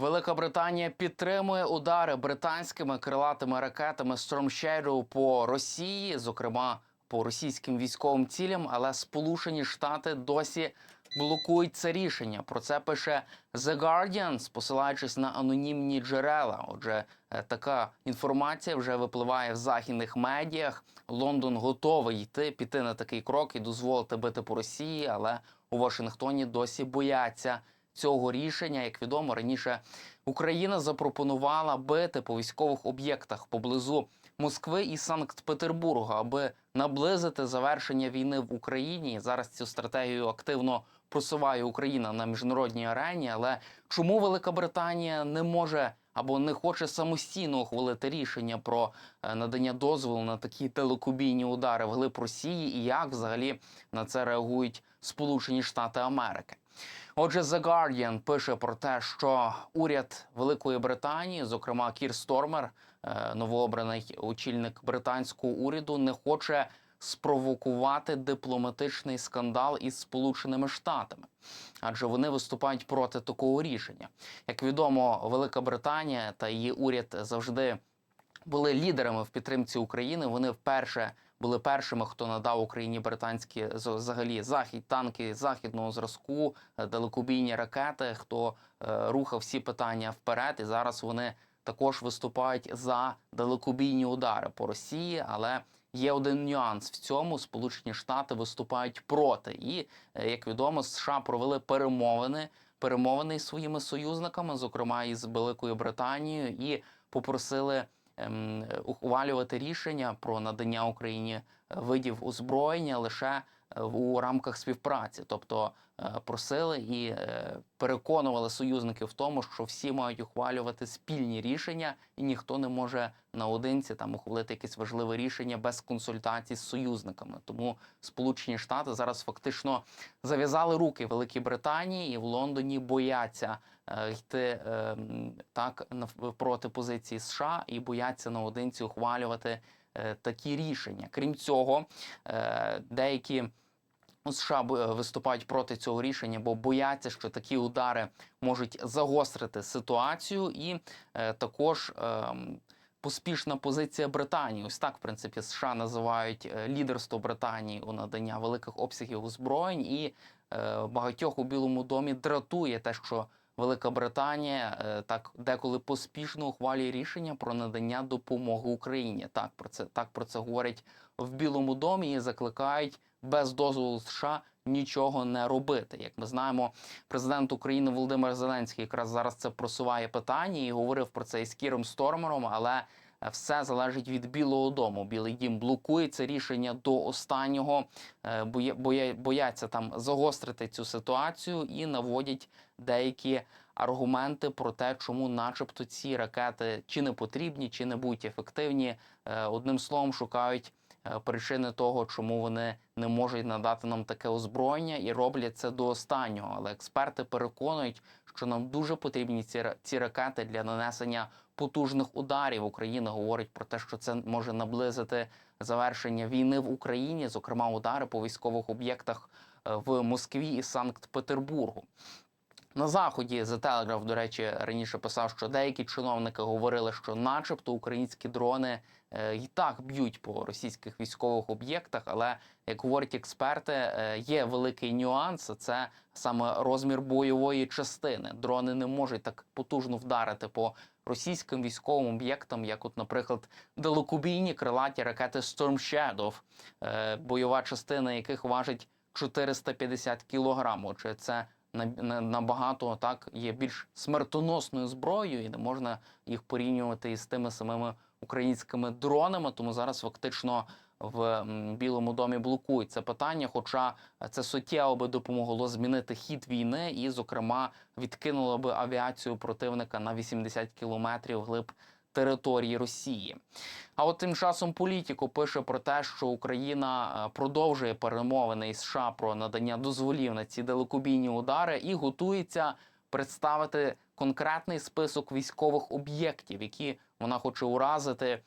Велика Британія підтримує удари британськими крилатими ракетами Storm по Росії, зокрема по російським військовим цілям, але Сполучені Штати досі блокують це рішення. Про це пише The Guardian, посилаючись на анонімні джерела. Отже, е, така інформація вже випливає в західних медіях. Лондон готовий йти піти на такий крок і дозволити бити по Росії, але у Вашингтоні досі бояться цього рішення. Як відомо, раніше Україна запропонувала бити по військових об'єктах поблизу Москви і Санкт-Петербурга, аби наблизити завершення війни в Україні. Зараз цю стратегію активно просуває Україна на міжнародній арені. Але чому Велика Британія не може або не хоче самостійно ухвалити рішення про е, надання дозволу на такі телекубійні удари вглиб Росії, і як взагалі на це реагують Сполучені Штати Америки? Отже, The Guardian пише про те, що уряд Великої Британії, зокрема Кір Стормер, е, новообраний очільник британського уряду, не хоче спровокувати дипломатичний скандал із Сполученими Штатами, адже вони виступають проти такого рішення. Як відомо, Велика Британія та її уряд завжди були лідерами в підтримці України. Вони вперше були першими, хто надав Україні британські взагалі захід, танки західного зразку, е, далекобійні ракети. Хто е, рухав всі питання вперед, і зараз вони також виступають за далекобійні удари по Росії, але. Є один нюанс в цьому: Сполучені Штати виступають проти, і е, як відомо, США провели перемовини, перемовини із своїми союзниками, зокрема із Великою Британією, і попросили ухвалювати рішення про надання Україні е, видів озброєння лише у рамках співпраці, тобто е, просили і е, переконували союзників в тому, що всі мають ухвалювати спільні рішення, і ніхто не може наодинці там ухвалити якесь важливе рішення без консультацій з союзниками. Тому Сполучені Штати зараз фактично зав'язали руки Великій Британії і в Лондоні бояться е, йти так проти позиції США і бояться наодинці ухвалювати такі рішення. Крім цього, деякі у США виступають проти цього рішення, бо бояться, що такі удари можуть загострити ситуацію, і е, також. ем, Поспішна позиція Британії, ось так в принципі США називають е, лідерство Британії у надання великих обсягів озброєнь, і е, багатьох у Білому домі дратує те, що Велика Британія е, так деколи поспішно ухвалює рішення про надання допомоги Україні. Так про це так про це говорять в Білому домі і закликають без дозволу США нічого не робити. Як ми знаємо, президент України Володимир Зеленський якраз зараз це просуває питання і говорив про це із Кіром Стормером, але все залежить від Білого Дому. Білий дім блокує це рішення до останнього, е, боя- боя- бояться там загострити цю ситуацію і наводять деякі аргументи про те, чому, начебто, ці ракети чи не потрібні, чи не будуть ефективні. Е, Одним словом, шукають причини того, чому вони не можуть надати нам таке озброєння і роблять це до останнього. Але експерти переконують, що нам дуже потрібні ці, ці ракети для нанесення потужних ударів. Україна говорить про те, що це може наблизити завершення війни в Україні, зокрема удари по військових об'єктах е, в Москві і Санкт-Петербургу. На заході The Telegraph, до речі, раніше писав, що деякі чиновники говорили, що, начебто, українські дрони е, і так б'ють по російських військових об'єктах. Але як говорять експерти, е, є великий нюанс. Це саме розмір бойової частини. Дрони не можуть так потужно вдарити по російським військовим об'єктам, як, от, наприклад, далекобійні крилаті ракети Storm Shadow, е, бойова частина яких важить 450 кілограм. Отже, це на- на- набагато так є більш смертоносною зброєю, і не можна їх порівнювати із тими самими українськими дронами. Тому зараз фактично в Білому домі блокують це питання. Хоча це суттєво би допомогло змінити хід війни, і, зокрема, відкинуло би авіацію противника на 80 кілометрів глиб території Росії. А от тим часом політико пише про те, що Україна е, продовжує перемовини із США про надання дозволів на ці далекобійні удари і готується представити конкретний список військових об'єктів, які вона хоче уразити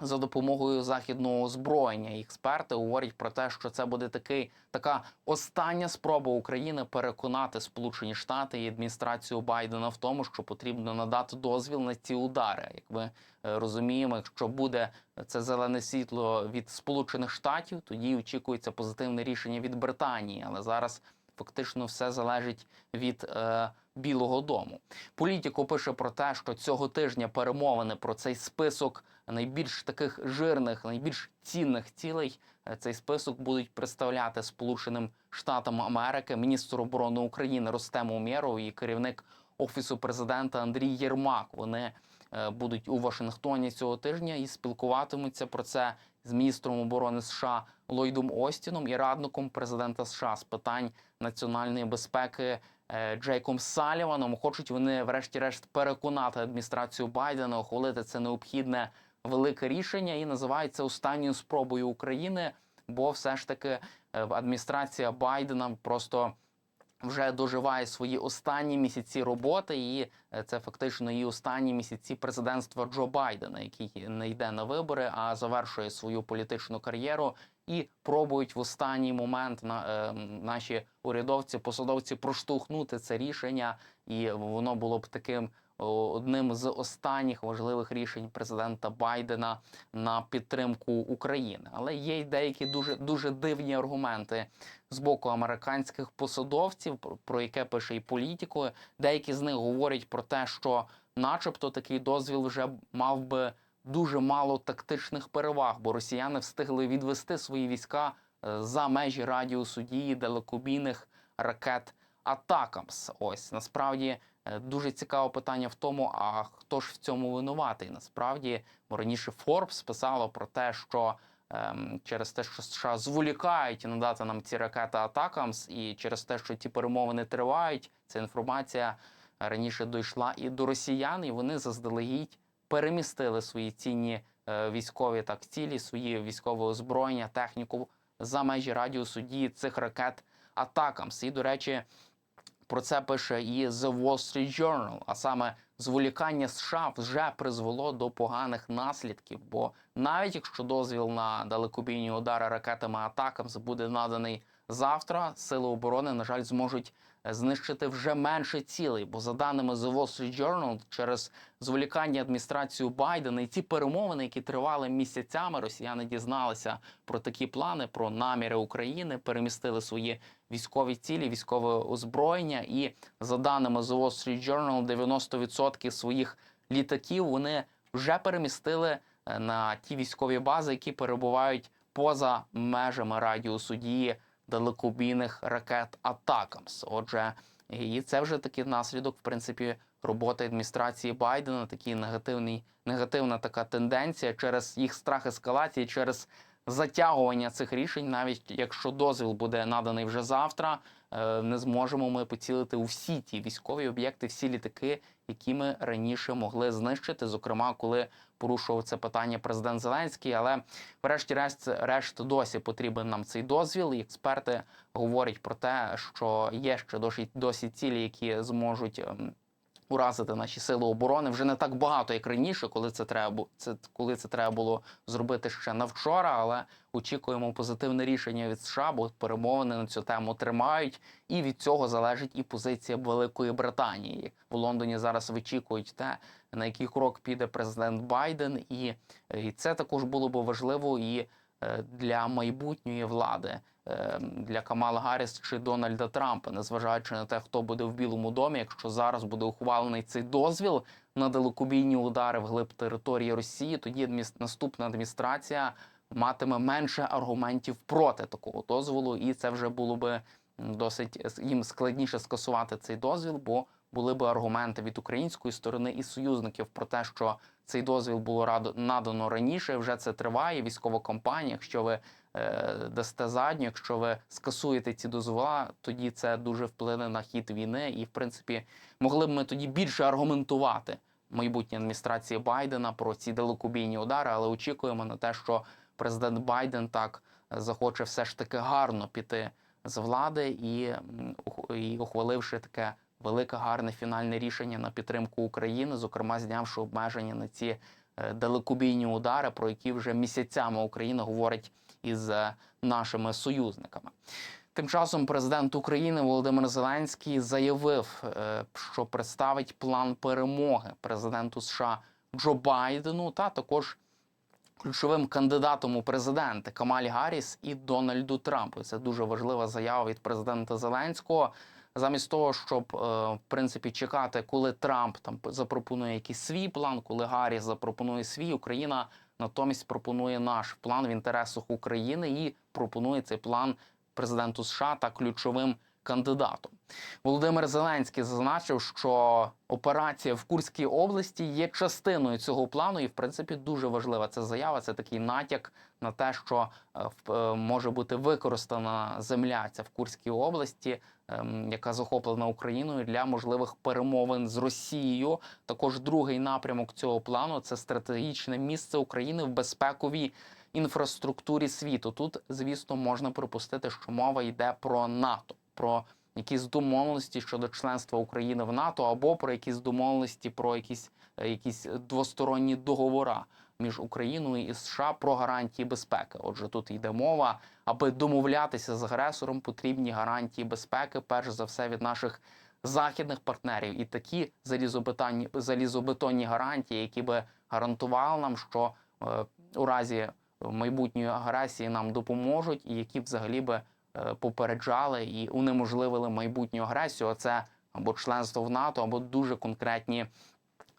за допомогою західного озброєння. Експерти говорять про те, що це буде такий така остання спроба України переконати Сполучені Штати і адміністрацію Байдена в тому, що потрібно надати дозвіл на ці удари. Як ми е, розуміємо, якщо буде це зелене світло від Сполучених Штатів, тоді очікується позитивне рішення від Британії. Але зараз фактично все залежить від е, Білого Дому. Політико пише про те, що цього тижня перемовини про цей список найбільш таких жирних, найбільш цінних цілей. е, Цей список будуть представляти Сполученим Штатам Америки міністр оборони України Ростем Умєров і керівник офісу президента Андрій Єрмак. Вони е, будуть у Вашингтоні цього тижня і спілкуватимуться про це з міністром оборони США Ллойдом Остіном і радником президента США з питань національної безпеки Джейком Саліваном. Хочуть вони, врешті-решт, переконати адміністрацію Байдена, ухвалити це необхідне велике рішення і називають це останньою спробою України, бо все ж таки е, адміністрація Байдена просто. Вже доживає свої останні місяці роботи, і е, це фактично її останні місяці президентства Джо Байдена, який не йде на вибори, а завершує свою політичну кар'єру і пробують в останній момент на е, наші урядовці, посадовці проштовхнути це рішення, і воно було б таким одним з останніх важливих рішень президента Байдена на підтримку України. Але є й деякі дуже дуже дивні аргументи з боку американських посадовців, про- яке пише і політико. Деякі з них говорять про те, що, начебто, такий дозвіл вже мав би дуже мало тактичних переваг, бо росіяни встигли відвести свої війська е, за межі радіусу дії далекобійних ракет Атакамс. Ось насправді е, дуже цікаве питання в тому, а хто ж в цьому винуватий? Насправді, раніше Forbes писало про те, що ем, через те, що США зволікають надати нам ці ракети Атакамс, і через те, що ті перемовини тривають, ця інформація раніше дійшла і до росіян, і вони заздалегідь перемістили свої цінні е, військові так цілі, свої військове озброєння, техніку за межі радіусу дії цих ракет Атакамс. І, до речі, про це пише і The Wall Street Journal, а саме зволікання США вже призвело до поганих наслідків. Бо навіть якщо дозвіл на далекобійні удари ракетами Атакамс буде наданий завтра, сили оборони, на жаль, зможуть знищити вже менше цілей. Бо за даними The Wall Street Journal, через зволікання адміністрацію Байдена і ці перемовини, які тривали місяцями, росіяни дізналися про такі плани, про наміри України, перемістили свої військові цілі, військове озброєння. І за даними The Wall Street Journal, 90% своїх літаків вони вже перемістили е, на ті військові бази, які перебувають поза межами радіусу дії далекобійних ракет Атакамс. Отже, і це вже такий наслідок, в принципі, роботи адміністрації Байдена, такий негативний, негативна така тенденція через їх страх ескалації, через затягування цих рішень, навіть якщо дозвіл буде наданий вже завтра, не зможемо ми поцілити у всі ті військові об'єкти, всі літаки, які ми раніше могли знищити. Зокрема, коли порушував це питання президент Зеленський. Але, врешті-решт, решт досі потрібен нам цей дозвіл. І експерти говорять про те, що є ще досі, досі цілі, які зможуть. Уразити наші сили оборони вже не так багато, як раніше, коли це треба це коли це треба було зробити ще на вчора. Але очікуємо позитивне рішення від США, бо перемовини на цю тему тримають, і від цього залежить і позиція Великої Британії. В Лондоні зараз вичікують те, на який крок піде президент Байден, і, і це також було б важливо і е, для майбутньої влади. Е, Для Камала Гарріс чи Дональда Трампа, незважаючи на те, хто буде в Білому домі, якщо зараз буде ухвалений цей дозвіл на далекобійні удари вглиб території Росії, тоді наступна адміністрація матиме менше аргументів проти такого дозволу, і це вже було би досить їм складніше скасувати цей дозвіл, бо були би аргументи від української сторони і союзників про те, що цей дозвіл було надано раніше. Вже це триває. Військова кампанія. Якщо ви дасте задню, якщо ви скасуєте ці дозвола, тоді це дуже вплине на хід війни, і в принципі могли б ми тоді більше аргументувати майбутнє адміністрації Байдена про ці далекобійні удари, але очікуємо на те, що президент Байден так захоче все ж таки гарно піти з влади і, і ухваливши таке велике гарне фінальне рішення на підтримку України, зокрема знявши обмеження на ці е, далекобійні удари, про які вже місяцями Україна говорить із нашими союзниками. Тим часом президент України Володимир Зеленський заявив, е, що представить план перемоги президенту США Джо Байдену та також ключовим кандидатом у президенти Камалі Гарріс і Дональду Трампу. Це дуже важлива заява від президента Зеленського. Замість того, щоб е, в принципі чекати, коли Трамп там запропонує якийсь свій план, коли Гарріс запропонує свій, Україна натомість пропонує наш план в інтересах України і пропонує цей план президенту США та ключовим кандидатом. Володимир Зеленський зазначив, що операція в Курській області є частиною цього плану, і в принципі дуже важлива ця заява. Це такий натяк на те, що е, е, може бути використана земля ця в Курській області, ем, яка захоплена Україною для можливих перемовин з Росією. Також другий напрямок цього плану це стратегічне місце України в безпековій інфраструктурі світу. Тут, звісно, можна припустити, що мова йде про НАТО, про якісь домовленості щодо членства України в НАТО, або про якісь домовленості про якісь, е, якісь двосторонні договори між Україною і США про гарантії безпеки. Отже, тут йде мова, аби домовлятися з агресором, потрібні гарантії безпеки, перш за все від наших західних партнерів, і такі залізобетонні, залізобетонні гарантії, які би гарантували нам, що е, у разі майбутньої агресії нам допоможуть, і які взагалі би попереджали і унеможливили майбутню агресію. Це або членство в НАТО, або дуже конкретні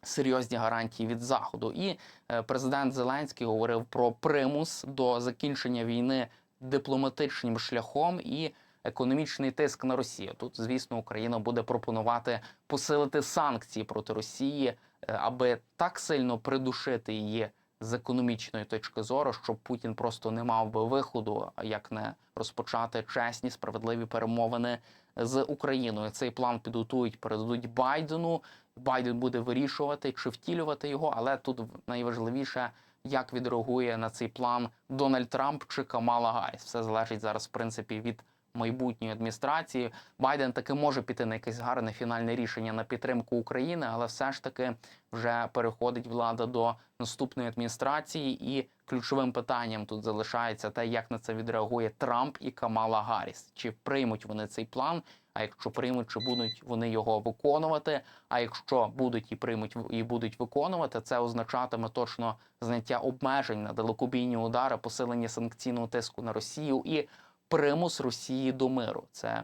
серйозні гарантії від заходу. І е, президент Зеленський говорив про примус до закінчення війни дипломатичним шляхом і економічний тиск на Росію. Тут, звісно, Україна буде пропонувати посилити санкції проти Росії, е, аби так сильно придушити її з економічної точки зору, щоб Путін просто не мав би виходу, як не розпочати чесні справедливі перемовини з Україною. Цей план підготують, передадуть Байдену. Байден буде вирішувати чи втілювати його, але тут найважливіше, як відреагує на цей план Дональд Трамп чи Камала Гарріс. Все залежить зараз, в принципі, від майбутньої адміністрації. Байден таки може піти на якесь гарне фінальне рішення на підтримку України, але все ж таки вже переходить влада до наступної адміністрації, і ключовим питанням тут залишається те, як на це відреагує Трамп і Камала Гарріс. Чи приймуть вони цей план? А якщо приймуть, чи будуть вони його виконувати? А якщо будуть і приймуть і будуть виконувати, це означатиме точно зняття обмежень на далекобійні удари, посилення санкційного тиску на Росію і примус Росії до миру. Це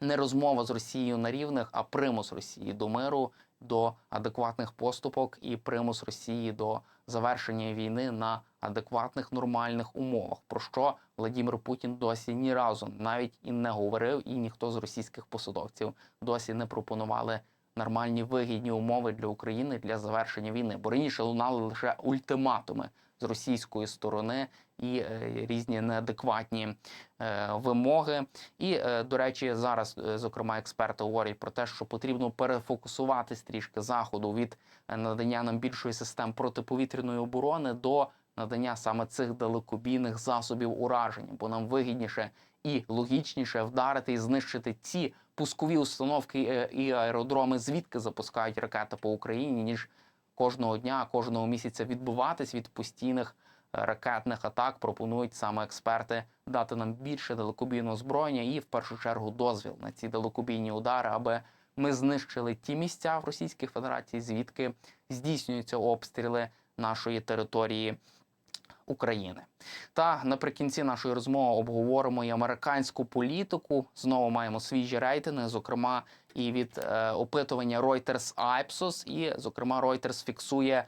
не розмова з Росією на рівних, а примус Росії до миру, до адекватних поступок і примус Росії до завершення війни на адекватних нормальних умовах. Про що Владимир Путін досі ні разу навіть і не говорив, і ніхто з російських посадовців досі не пропонували нормальні вигідні умови для України для завершення війни. Бо раніше лунали лише ультиматуми з російської сторони і е, різні неадекватні е, вимоги. І, е, до речі, зараз, зокрема, експерти говорять про те, що потрібно перефокусуватись трішки заходу від надання нам більшої систем протиповітряної оборони до надання саме цих далекобійних засобів ураження, бо нам вигідніше і логічніше вдарити і знищити ці пускові установки і аеродроми, звідки запускають ракети по Україні, ніж кожного дня, кожного місяця відбуватись від постійних ракетних атак. Пропонують саме експерти дати нам більше далекобійного озброєння і в першу чергу дозвіл на ці далекобійні удари, аби ми знищили ті місця в Російській Федерації, звідки здійснюються обстріли нашої території. України та наприкінці нашої розмови обговоримо і американську політику. Знову маємо свіжі рейтинги, зокрема і від е, опитування Reuters Ipsos, і зокрема Reuters фіксує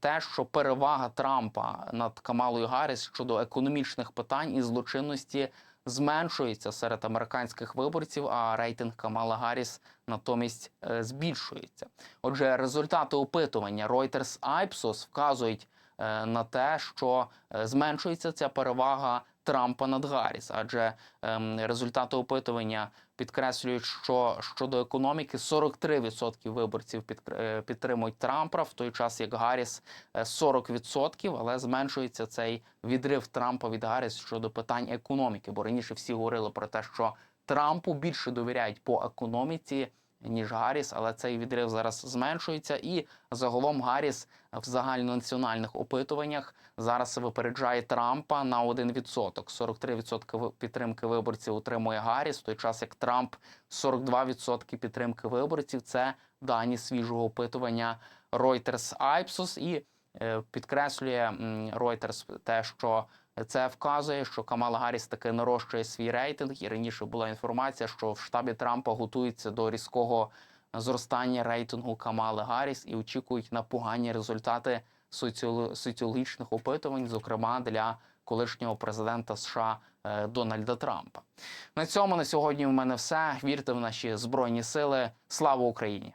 те, що перевага Трампа над Камалою Гарріс щодо економічних питань і злочинності зменшується серед американських виборців, а рейтинг Камала Гарріс натомість е, збільшується. Отже, результати опитування Reuters Ipsos вказують е, на те, що е, зменшується ця перевага Трампа над Гарріс, адже ем, результати опитування підкреслюють, що щодо економіки 43% виборців підкр- е, підтримують Трампа, в той час як Гарріс е, 40%, але зменшується цей відрив Трампа від Гарріс щодо питань економіки. Бо раніше всі говорили про те, що Трампу більше довіряють по економіці, ніж Гарріс, але цей відрив зараз зменшується. І загалом Гарріс в загальнонаціональних опитуваннях зараз випереджає Трампа на 1%. 43% ви- підтримки виборців отримує Гарріс, в той час як Трамп 42% підтримки виборців. Це дані свіжого опитування Reuters Ipsos. І е, підкреслює Reuters те, що це вказує, що Камала Гарріс таки нарощує свій рейтинг. І раніше була інформація, що в штабі Трампа готуються до різкого зростання рейтингу Камали Гарріс і очікують на погані результати соціоло- соціологічних опитувань, зокрема для колишнього президента США е, Дональда Трампа. На цьому на сьогодні у мене все. Вірте в наші збройні сили. Слава Україні!